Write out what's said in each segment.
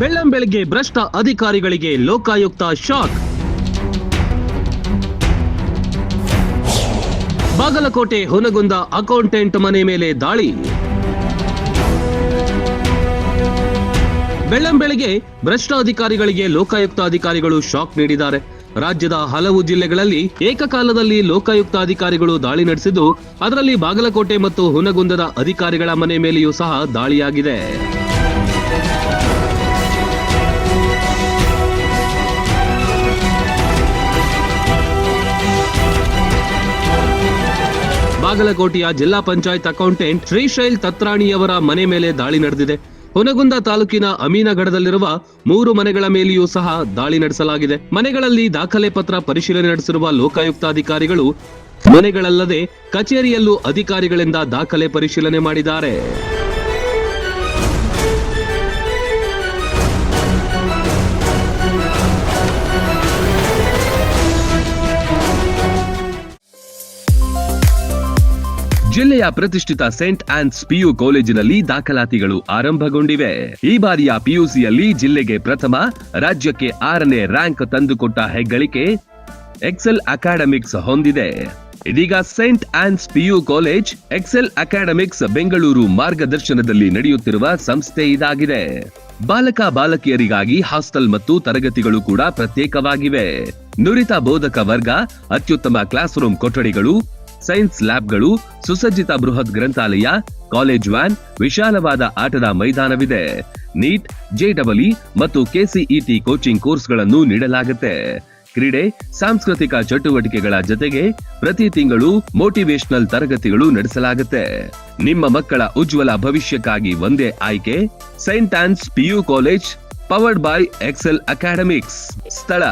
ಬೆಳ್ಳಂಬೆಳಗ್ಗೆ ಭ್ರಷ್ಟ ಅಧಿಕಾರಿಗಳಿಗೆ Lokayukta shock. Bagalkot Hungund accountant ಮನೆ ಮೇಲೆ ದಾಳಿ. ಬೆಳ್ಳಂಬೆಳಗ್ಗೆ ಭ್ರಷ್ಟ ಅಧಿಕಾರಿಗಳಿಗೆ ಲೋಕಾಯುಕ್ತ ಅಧಿಕಾರಿಗಳು ಶಾಕ್ ನೀಡಿದ್ದಾರೆ. ರಾಜ್ಯದ ಹಲವು ಜಿಲ್ಲೆಗಳಲ್ಲಿ ಏಕಕಾಲದಲ್ಲಿ ಲೋಕಾಯುಕ್ತ ಅಧಿಕಾರಿಗಳು ದಾಳಿ ನಡೆಸಿದ್ದು, ಅದರಲ್ಲಿ ಬಾಗಲಕೋಟೆ ಮತ್ತು ಹುನಗುಂದದ ಅಧಿಕಾರಿಗಳ ಮನೆ ಮೇಲೆಯೂ ಸಹ ದಾಳಿಯಾಗಿದೆ. ಬಾಗಲಕೋಟೆಯ ಜಿಲ್ಲಾ ಪಂಚಾಯತ್ ಅಕೌಂಟೆಂಟ್ ಶ್ರೀಶೈಲ್ ತತ್ರಾಣಿಯವರ ಮನೆ ಮೇಲೆ ದಾಳಿ ನಡೆದಿದೆ. ಹುನಗುಂದ ತಾಲೂಕಿನ ಅಮೀನಗಢದಲ್ಲಿರುವ ಮೂರು ಮನೆಗಳ ಮೇಲೆಯೂ ಸಹ ದಾಳಿ ನಡೆಸಲಾಗಿದೆ. ಮನೆಗಳಲ್ಲಿ ದಾಖಲೆ ಪತ್ರ ಪರಿಶೀಲನೆ ನಡೆಸಿರುವ ಲೋಕಾಯುಕ್ತ ಅಧಿಕಾರಿಗಳು ಮನೆಗಳಲ್ಲದೆ ಕಚೇರಿಯಲ್ಲೂ ಅಧಿಕಾರಿಗಳಿಂದ ದಾಖಲೆ ಪರಿಶೀಲನೆ ಮಾಡಿದ್ದಾರೆ. ಜಿಲ್ಲೆಯ ಪ್ರತಿಷ್ಠಿತ ಸೆಂಟ್ ಆನ್ಸ್ ಪಿಯು ಕಾಲೇಜಿನಲ್ಲಿ ದಾಖಲಾತಿಗಳು ಆರಂಭಗೊಂಡಿವೆ. ಈ ಬಾರಿಯ ಪಿಯುಸಿಯಲ್ಲಿ ಜಿಲ್ಲೆಗೆ ಪ್ರಥಮ, ರಾಜ್ಯಕ್ಕೆ ಆರನೇ ರ್ಯಾಂಕ್ ತಂದುಕೊಟ್ಟ ಹೆಗ್ಗಳಿಕೆ ಎಕ್ಸೆಲ್ ಅಕಾಡೆಮಿಕ್ಸ್ ಹೊಂದಿದೆ. ಇದೀಗ saint Ann's PU college, Excel academics Bengaluru ಮಾರ್ಗದರ್ಶನದಲ್ಲಿ ನಡೆಯುತ್ತಿರುವ ಸಂಸ್ಥೆ ಇದಾಗಿದೆ. ಬಾಲಕ ಬಾಲಕಿಯರಿಗಾಗಿ ಹಾಸ್ಟೆಲ್ ಮತ್ತು ತರಗತಿಗಳು ಕೂಡ ಪ್ರತ್ಯೇಕವಾಗಿವೆ. ನುರಿತ ಬೋಧಕ ವರ್ಗ, ಅತ್ಯುತ್ತಮ ಕ್ಲಾಸ್ ರೂಮ್ ಕೊಠಡಿಗಳು ಸೈನ್ಸ್ ಲ್ಯಾಬ್ಗಳು ಸುಸಜ್ಜಿತ ಬೃಹತ್ ಗ್ರಂಥಾಲಯ, ಕಾಲೇಜ್ ವ್ಯಾನ್, ವಿಶಾಲವಾದ ಆಟದ ಮೈದಾನವಿದೆ. ನೀಟ್ ಜೆಡಬ್ಲ್ಇ ಮತ್ತು ಕೆಸಿಇಟಿ ಕೋಚಿಂಗ್ ಕೋರ್ಸ್ಗಳನ್ನು ನೀಡಲಾಗುತ್ತೆ. ಕ್ರೀಡೆ, ಸಾಂಸ್ಕೃತಿಕ ಚಟುವಟಿಕೆಗಳ ಜೊತೆಗೆ ಪ್ರತಿ ತಿಂಗಳು ಮೋಟಿವೇಶನಲ್ ತರಗತಿಗಳು ನಡೆಸಲಾಗುತ್ತೆ. ನಿಮ್ಮ ಮಕ್ಕಳ ಉಜ್ವಲ ಭವಿಷ್ಯಕ್ಕಾಗಿ ಒಂದೇ ಆಯ್ಕೆ saint Ann's PU college powered by Excel academics ಸ್ಥಳ.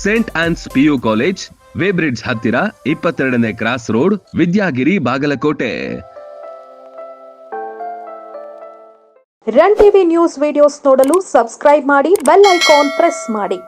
Saint Ann's PU college, Weybridge ಹತ್ತಿರ ಇಪ್ಪತ್ತೆರಡನೇ cross road, Vidyagiri Bagalkot. Run TV news videos ನೋಡಲು ಸಬ್ಸ್ಕ್ರೈಬ್ ಮಾಡಿ, ಬೆಲ್ ಐಕಾನ್ ಪ್ರೆಸ್ ಮಾಡಿ.